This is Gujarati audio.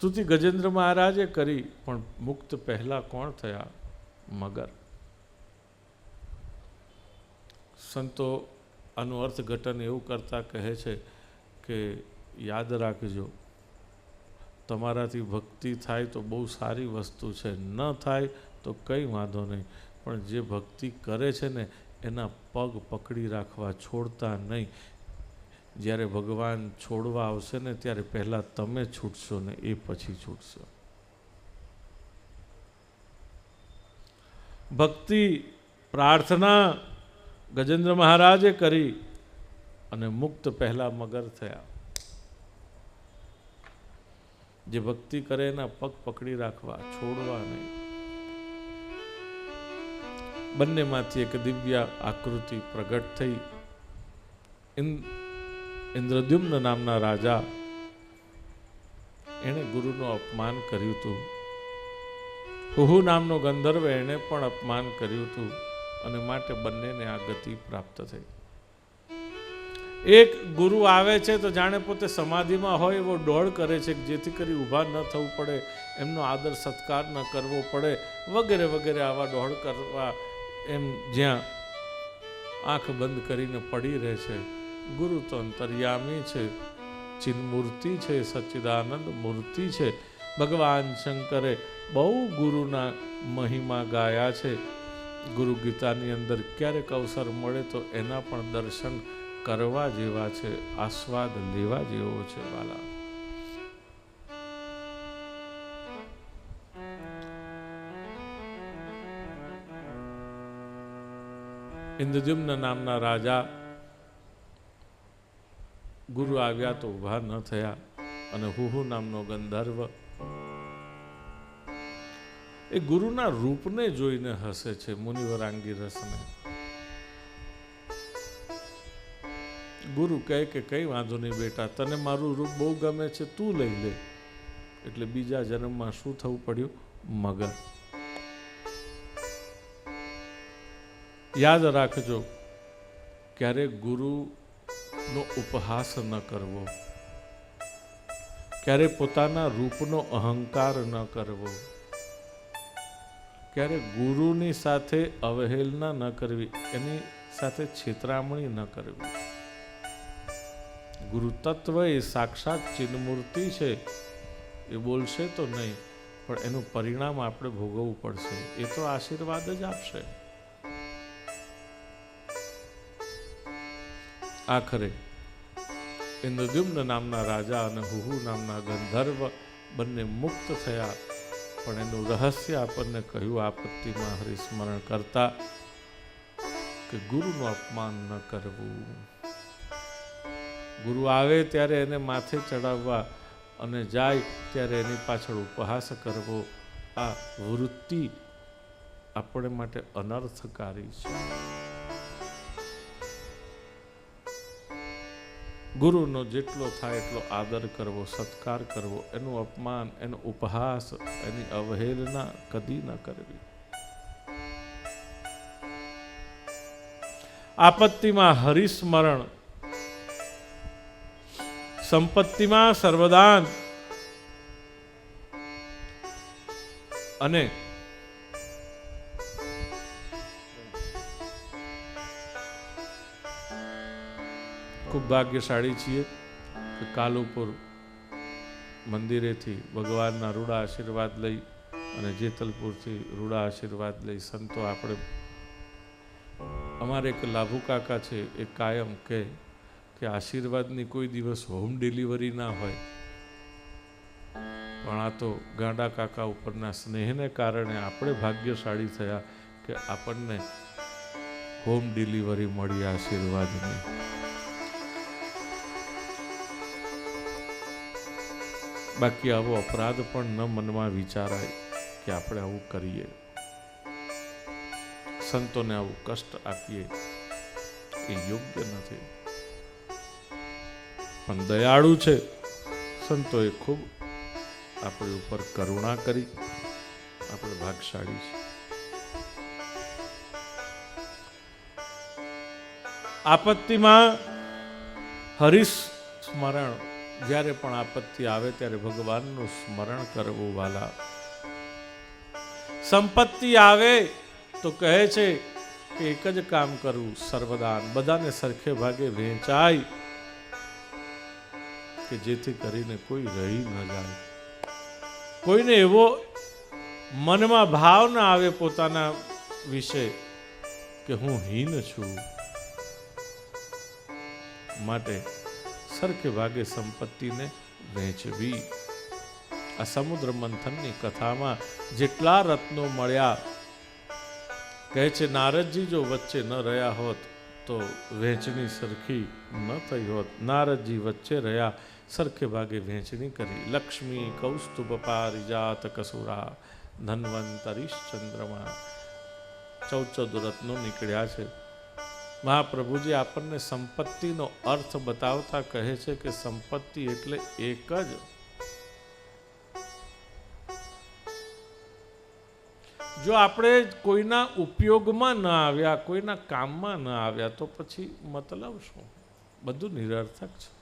સ્તુતિ ગજેન્દ્ર મહારાજે કરી, પણ મુક્ત પહેલા કોણ થયા મગર? સંતો આનું અર્થઘટન એવું કરતા કહે છે કે, યાદ રાખજો, તમારાથી ભક્તિ થાય તો બહુ સારી વસ્તુ છે, ન થાય તો કંઈ વાંધો નહીં, પણ જે ભક્તિ કરે છે ને, એના પગ પકડી રાખવા છોડતા નહીં જ્યારે ભગવાન છોડવા આવશે ને ત્યારે પહેલાં તમે છૂટશો ને એ પછી છૂટશો. ભક્તિ, પ્રાર્થના ગજેન્દ્ર મહારાજે કરી અને મુક્ત પહેલા મગર થયા. જે ભક્તિ કરે એના પગ પકડી રાખવા, છોડવા નહીં. બંનેમાંથી એક દિવ્ય આકૃતિ પ્રગટ થઈ. ઇન- ઇન્દ્રદ્યુમ્ન નામના રાજા એણે ગુરુનું અપમાન કર્યું હતું. હુહુ નામનો ગંધર્વ એણે પણ અપમાન કર્યું હતું અને માટે બંનેને આ ગતિ પ્રાપ્ત થઈ. એક ગુરુ આવે છે તો જાણે પોતે સમાધિમાં હોય એવો ડોળ કરે છે જેથી કરી ઊભા ન થવું પડે, એમનો આદર સત્કાર ન કરવો પડે, વગેરે વગેરે આવા ડોળ કરવા એમ જ્યાં આંખ બંધ કરીને પડી રહે છે. ગુરુ તો અંતર્યામી છે. ચિન્મૂર્તિ છે, સચ્ચિદાનંદ મૂર્તિ છે. ભગવાન શંકરે બહુ ગુરુના મહિમા ગાયા છે. ગુરુ ગીતાની અંદર ક્યારેક અવસર મળે તો એના પણ દર્શન કરવા જેવા છે, આસ્વાદ લેવા જેવો છે, વાલા. ઇન્દ્રદ્યુમ્ન નામના રાજા ગુરુ આવ્યા તો ઊભા ન થયા અને હુહુ નામનો ગંધર્વ એ ગુરુના રૂપને જોઈને હસે છે મુનિવરાંગી રસને. ગુરુ કહે કે કઈ વાંધો નહીં બેટા, તને મારું રૂપ બહુ ગમે છે, તું લઈ લે. એટલે બીજા જન્મમાં શું થવું પડ્યું? મગર યાદ રાખજો, ક્યારે ગુરુનો ઉપહાસ ન કરવો. ક્યારે પોતાના રૂપનો અહંકાર ન કરવો. ક્યારે ગુરુની સાથે અવહેલના ન કરવી, એની સાથે છેતરામણી ન કરવી. ગુરુ તત્વ એ સાક્ષાત ચિન્મૂર્તિ છે, એ બોલશે તો નહીં, પણ એનું પરિણામ આપણે ભોગવવું પડશે, એ તો આશીર્વાદ જ આપશે. આખરે. ઇન્દ્રદ્યુમ્ન નામના રાજા અને હુહુ નામના ગંધર્વ બંને મુક્ત થયા. પણ એનું રહસ્ય આપણને કહ્યું, આપત્તિમાં હરિસ્મરણ કરતા કે ગુરુનું અપમાન ન કરવું. ગુરુ આવે ત્યારે એને માથે ચડાવવા અને જાય ત્યારે એની પાછળ ઉપહાસ કરવો. આ વૃત્તિ આપણે માટે અનર્થકારી છે. ગુરુનો જેટલો થાય એટલો આદર કરવો, સત્કાર કરવો, એનું અપમાન, એનો ઉપહાસ, એની અવહેલના કદી ન કરવી. આપત્તિમાં હરિસ્મરણ, સંપત્તિમાં સર્વદાન અને ખૂબ ભાગ્યશાળી છીએ કે કાલુપુર મંદિરેથી ભગવાનના રૂડા આશીર્વાદ લઈ અને જેતલપુરથી રૂડા આશીર્વાદ લઈ સંતો આપણે અમારે એક લાભુ કાકા છે, એ કાયમ કે કે આશીર્વાદની કોઈ દિવસ હોમ ડિલિવરી ના હોય, પણ આ તો ગાંડા કાકા ઉપરના સ્નેહને કારણે આપણે ભાગ્યશાળી થયા કે આપણને હોમ ડિલિવરી મળી આશીર્વાદની. બાકી આવો અપરાધ પણ ન મનમાં વિચારાય કે આપણે આવું કરીએ. સંતોને આવું કષ્ટ આપીએ એ યોગ્ય નથી. પણ દયાળુ છે. સંતોએ ખૂબ આપણી ઉપર કરુણા કરી આપણે ભાગશાળી છે આપત્તિમાં હરીશ સ્મરણ જ્યારે પણ આપત્તિ આવે ત્યારે ભગવાનનું સ્મરણ કરવું વાલા. સંપત્તિ આવે તો કહે છે કે એક જ કામ કરવું સર્વદાન બધાને સરખે ભાગે વહેંચાય કે જેથી કરીને કોઈ રહી ન જાય. કોઈને એવો મનમાં ભાવ ના આવે પોતાના વિશે કે હું હીન છું. માટે સરખે ભાગે સંપત્તિને વહેંચવી આ સમુદ્ર મંથનની કથામાં જેટલા રત્નો મળ્યા, કહે છે, નારદજી જો વચ્ચે ન રહ્યા હોત તો વહેંચણી સરખી ન થઈ હોત. નારદજી વચ્ચે રહ્યા સરખે ભાગે વહેંચણી કરી. લક્ષ્મી કૌસ્તુભ પારિજાત કસુરા, ધનવંતરીશ ચંદ્રમા. ચૌદ ચૌદ રત્નો નીકળ્યા છે. મહાપ્રભુજી આપણને સંપત્તિનો અર્થ બતાવતા કહે છે કે સંપત્તિ એટલે એક જ. જો આપણે કોઈના ઉપયોગમાં ન આવ્યા, કોઈના કામમાં ન આવ્યા, તો પછી મતલબ શું? બધું નિરર્થક છે.